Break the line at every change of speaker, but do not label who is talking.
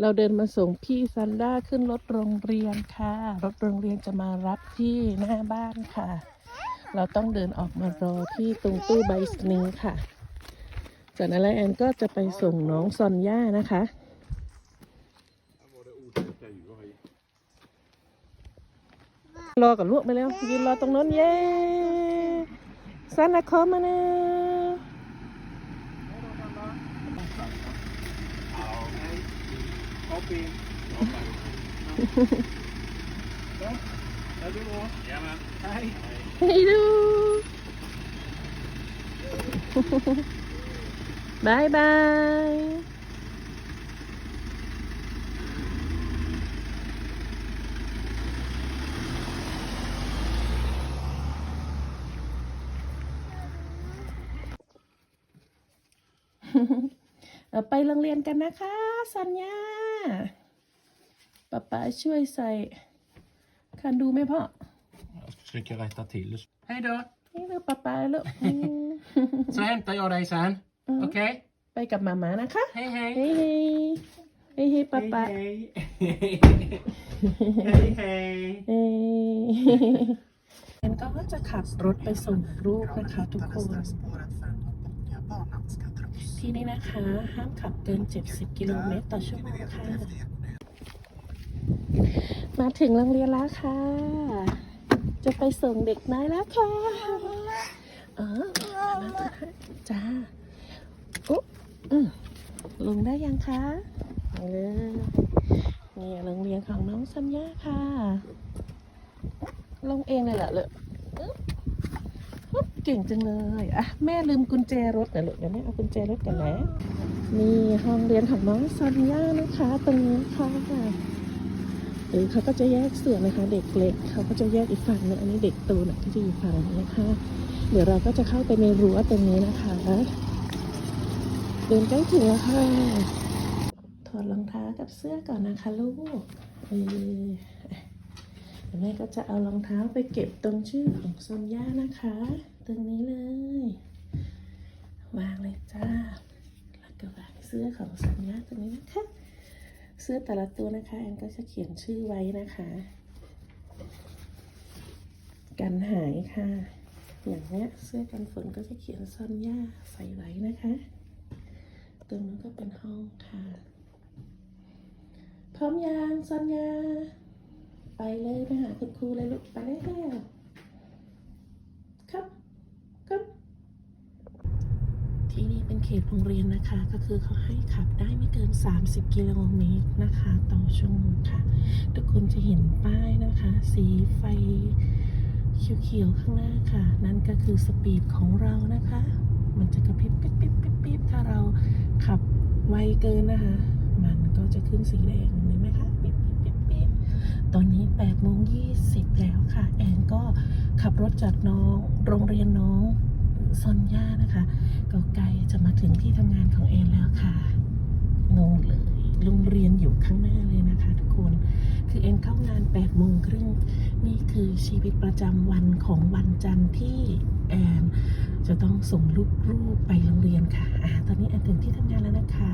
เราเดินมาส่งพี่ซันด้าขึ้นรถโรงเรียนค่ะ รถโรงเรียนจะมารับที่หน้าบ้านค่ะ เราต้องเดินออกมารอที่ตรงตู้ใบสนีย์ค่ะ จากนั้นแล้วแอนก็จะไปส่งน้องซอนย่านะคะ รอกับลูกไปแล้วยืนรอตรงนั้นเย้ซันนาคอมานะ
Hoppi. Ja, är du då? Jajamän. Hej.
ให้ดูบายบายไปโรงเรียนกันนะคะ สัญญา ป๊าป๊าช่วยใส่คันดูไหมพ่อ
Jag ska försöka rätta till det. Hej då.
นี่คือป๊าป๊าลูกอืม
Så hämtar jag dig sen.
Mm.
Okej?
ไปกับมาม่านะคะ
Hej hej.
เฮ้ยเฮ้ยเฮ้ยเฮ้ยป๊าป๊า
Hej hej. hej hej.
เอ้ยเอ็นก็จะขับรถไปส่งลูกนะคะทุกคน ที่นี่นะคะ ห้ามขับเกิน 70 กิโลเมตรต่อชั่วโมงค่ะ มาถึงโรงเรียนแล้วค่ะ จะไปส่งเด็กน้อยแล้วค่ะเออมาถึงจ้าอุ๊อืมลงได้ยังคะเออนี่โรงเรียนของน้องสัญญาค่ะ ลงเองเลยเหรอเลย เก่งจังเลยอะแม่ลืมกุญแจรถนะลูกเดี๋ยวแม่เอากุญแจรถกันนะนี่ห้องเรียนของน้องสัญญานะคะ ตรงนี้ค่ะหรือเขาก็จะแยกส่วนนะคะ เด็กเล็กเขาก็จะแยกอีกฝั่งนึงอันนี้เด็กโตนะก็จะอยู่ฝั่งนี้นะคะ เดี๋ยวเราก็จะเข้าไปในรั้วตรงนี้นะคะเดินใกล้ถึงแล้วค่ะถอดรองเท้ากับเสื้อก่อนนะคะลูกเออ แม่ก็จะเอารองเท้าไปเก็บตรงชื่อของซอนย่านะคะ ตรงนี้เลย วางเลยจ้า แล้วก็วางเสื้อของซอนย่าตรงนี้นะคะ เสื้อแต่ละตัวนะคะแอนก็จะเขียนชื่อไว้นะคะ กันหายค่ะ อย่างเนี้ยเสื้อกันฝนก็จะเขียนซอนย่าใส่ไว้นะคะ ตรงนั้นก็เป็นห้องค่ะ พร้อมยังซอนยา ไปเลยไปหาคุณครูเลยลูกไปเลยครับครับที่นี่เป็นเขตโรงเรียนนะคะ ก็คือเขาให้ขับได้ไม่เกิน 30 กิโลเมตรนะคะ ต่อชั่วโมงค่ะ ทุกคนจะเห็นป้ายนะคะ สีไฟเขียวๆข้างหน้าค่ะ นั่นก็คือสปีดของเรานะคะ มันจะกระพริบปิ๊บปิ๊บปิ๊บปิ๊บถ้าเราขับไวเกินนะคะ มันก็จะขึ้นสีแดงเห็นไหมคะ ตอนนี้8โมง20 แล้วค่ะ แอนก็ขับรถจากน้องโรงเรียนน้องซอนย่านะคะ ก็ใกล้จะมาถึงที่ทำงานของแอนแล้วค่ะงงเลยโรงเรียนอยู่ข้างหน้าเลยนะคะ ทุกคน คือเอ็นเข้างาน8โมงครึ่งนี่คือชีวิตประจำวันของวันจันทร์ที่แอนจะต้องส่งลูกๆไปโรงเรียนค่ะอ่าตอนนี้แอนถึงที่ทำงานแล้วนะคะ